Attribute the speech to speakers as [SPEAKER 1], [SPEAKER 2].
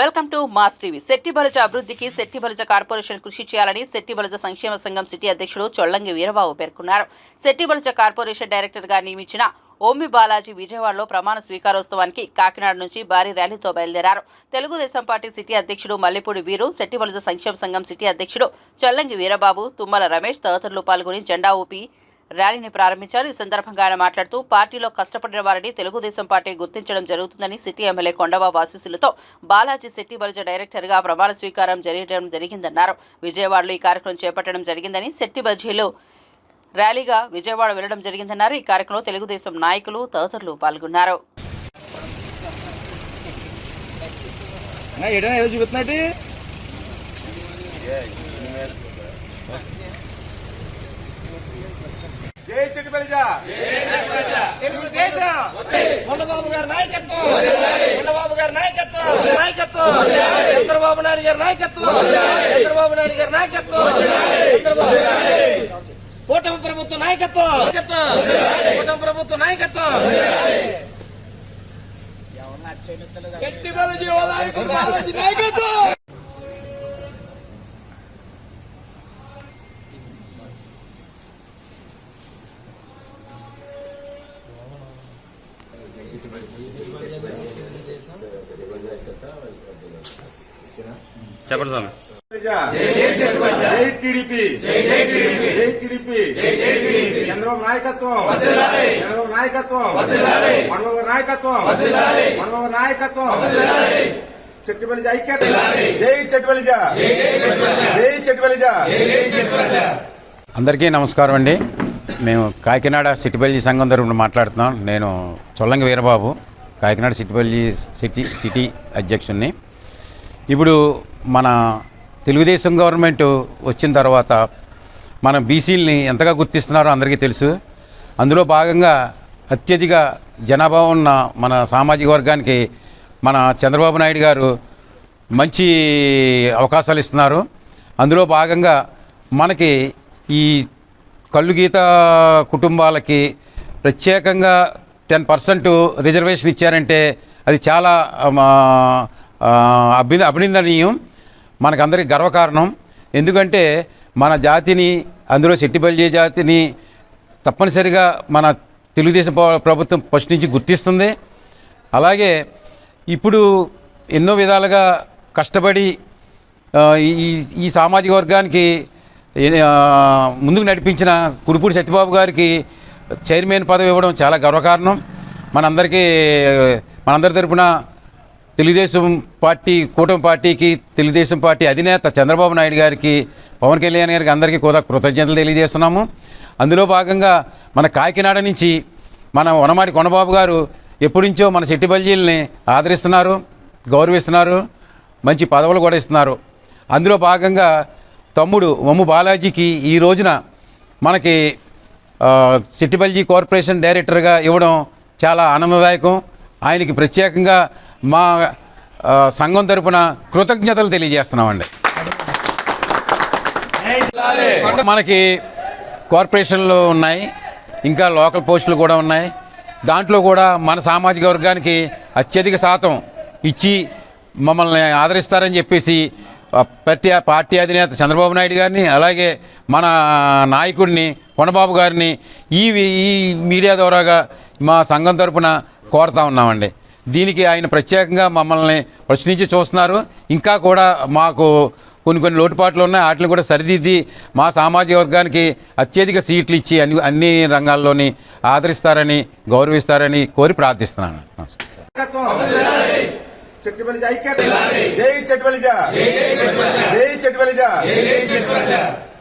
[SPEAKER 1] Welcome to Mass TV. Setti Balija అభివృద్ధికి Setti Balija corporation కృషి చేయాలని శెట్టి బలజ సంక్షేమ సంఘం సిటీ అధ్యక్షుడు చొల్లంగి వీరబాబు పేర్కొన్నారు. శెట్టి బలజ కార్పొరేషన్ డైరెక్టర్గా నియమించిన ఓమి బాలాజీ విజయవాడలో ప్రమాణ స్వీకారోత్సవానికి కాకినాడ నుంచి భారీ ర్యాలీతో బయలుదేరారు. తెలుగుదేశం పార్టీ సిటీ అధ్యక్షుడు మల్లెపూడి వీరు శెట్టి బలజ సంక్షేమ సంఘం సిటీ అధ్యక్షుడు చొల్లంగి వీరబాబు తుమ్మల రమేష్ తదితరులు పాల్గొని జెండా ఊపి ర్యాలీని ప్రారంభించారు. ఈ సందర్భంగా ఆయన మాట్లాడుతూ పార్టీలో కష్టపడిన వారిని తెలుగుదేశం పార్టీ గుర్తించడం జరుగుతుందని సిటీ ఎమ్మెల్యే కొండబాబు ఆశీస్సులతో బాలాజీ శెట్టి బలిజ డైరెక్టర్గా ప్రమాణ స్వీకారం జరగడం జరిగిందన్నారు. విజయవాడలో ఈ కార్యక్రమం చేపట్టడం జరిగిందని శెట్టి బజ్జీలు ర్యాలీగా విజయవాడ వెళ్ళడం జరిగిందన్నారు. ఈ కార్యక్రమంలో తెలుగుదేశం నాయకులు తదితరులు పాల్గొన్నారు.
[SPEAKER 2] ఏడైనా ఏదో చూపిస్తున్నట్టు? జై చిట్టుబలిజ తెలుగుదేశం కొండబాబు గారి నాయకత్వం. కొండబాబు గారి నాయకత్వం. నాయకత్వం. చంద్రబాబు నాయుడు గారి నాయకత్వం. చంద్రబాబు నాయుడు గారి నాయకత్వం. చంద్రబాబు కూటమి ప్రభుత్వ నాయకత్వం. కూటమి ప్రభుత్వ నాయకత్వం. గట్టి బలజీ బాలాజీ నాయకత్వం.
[SPEAKER 3] చెప్పండి స్వామి
[SPEAKER 2] జై టీడీపీ. జై టీడీపీ చంద్రబాబు నాయకత్వం. చంద్రబాబు నాయకత్వం. మనబాబు నాయకత్వం. మనబాబు నాయకత్వం చెట్టుబలిజ ఐక్యత జై చెట్టుబలిజ జై. చెట్టుబలిజ
[SPEAKER 4] అందరికీ నమస్కారం అండి. మేము కాకినాడ సిటిపల్లి సంఘం తరపున మాట్లాడుతున్నాం. నేను చొల్లంగి వీరబాబు కాకినాడ సిటిపల్లి సిటీ సిటీ అధ్యక్షుడిని ఇప్పుడు మన తెలుగుదేశం గవర్నమెంట్ వచ్చిన తర్వాత మన బీసీలని ఎంతగా గుర్తిస్తున్నారో అందరికీ తెలుసు. అందులో భాగంగా అత్యధిక జనాభా ఉన్న మన సామాజిక వర్గానికి మన చంద్రబాబు నాయుడు గారు మంచి అవకాశాలు ఇస్తున్నారు. అందులో భాగంగా మనకి ఈ కళ్ళు గీత కుటుంబాలకి ప్రత్యేకంగా టెన్ పర్సెంట్ రిజర్వేషన్ ఇచ్చారంటే అది చాలా మా, అభి అభినందనీయం. మనకందరికి గర్వకారణం. ఎందుకంటే మన జాతిని అందులో శెట్టిబల్జీ జాతిని తప్పనిసరిగా మన తెలుగుదేశం ప్ర- ప్రభుత్వం ఫస్ట్ నుంచి గుర్తిస్తుంది. అలాగే ఇప్పుడు ఎన్నో విధాలుగా కష్టపడి ఈ ఈ సామాజిక వర్గానికి ముందుకు నడిపించిన కురుపూడి సత్యబాబు గారికి చైర్మన్ పదవి ఇవ్వడం చాలా గర్వకారణం. మనందరికీ మనందరి తరపున తెలుగుదేశం పార్టీ కూటమి పార్టీకి తెలుగుదేశం పార్టీ అధినేత చంద్రబాబు నాయుడు గారికి పవన్ కళ్యాణ్ గారికి అందరికీ కూడా కృతజ్ఞతలు తెలియజేస్తున్నాము. అందులో భాగంగా మన కాకినాడ నుంచి మన వనమాడి కొనబాబు గారు ఎప్పటి నుంచో మన శెట్టి బల్జీల్ని ఆదరిస్తున్నారు గౌరవిస్తున్నారు మంచి పదవులు కూడా ఇస్తున్నారు. అందులో భాగంగా తమ్ముడు మమ్ము బాలాజీకి ఈ రోజున మనకి ఆ, సిట్టిబల్జీ కార్పొరేషన్ డైరెక్టర్గా ఇవ్వడం చాలా ఆనందదాయకం. ఆయనకి ప్రత్యేకంగా మా సంఘం తరపున కృతజ్ఞతలు తెలియజేస్తున్నామండి. మనకి కార్పొరేషన్లు ఉన్నాయి ఇంకా లోకల్ పోస్టులు కూడా ఉన్నాయి. దాంట్లో కూడా మన సామాజిక వర్గానికి అత్యధిక శాతం ఇచ్చి మమ్మల్ని ఆదరిస్తారని చెప్పేసి ఆ, పార్టీ పార్టీ అధినేత చంద్రబాబు నాయుడు గారిని అలాగే మన నాయకుడిని కొండబాబు గారిని ఈ మీడియా ద్వారాగా మా సంఘం తరపున కోరుతా ఉన్నామండి. దీనికి ఆయన ప్రత్యేకంగా మమ్మల్ని ప్రశ్నించి చూస్తున్నారు. ఇంకా కూడా మాకు కొన్ని కొన్ని లోటుపాట్లు ఉన్నాయి. వాటిని కూడా సరిదిద్ది మా సామాజిక వర్గానికి అత్యధిక సీట్లు ఇచ్చి అన్ని అన్ని రంగాల్లోని ఆదరిస్తారని గౌరవిస్తారని కోరి ప్రార్థిస్తున్నాను. నమస్కారం.
[SPEAKER 2] జై జై.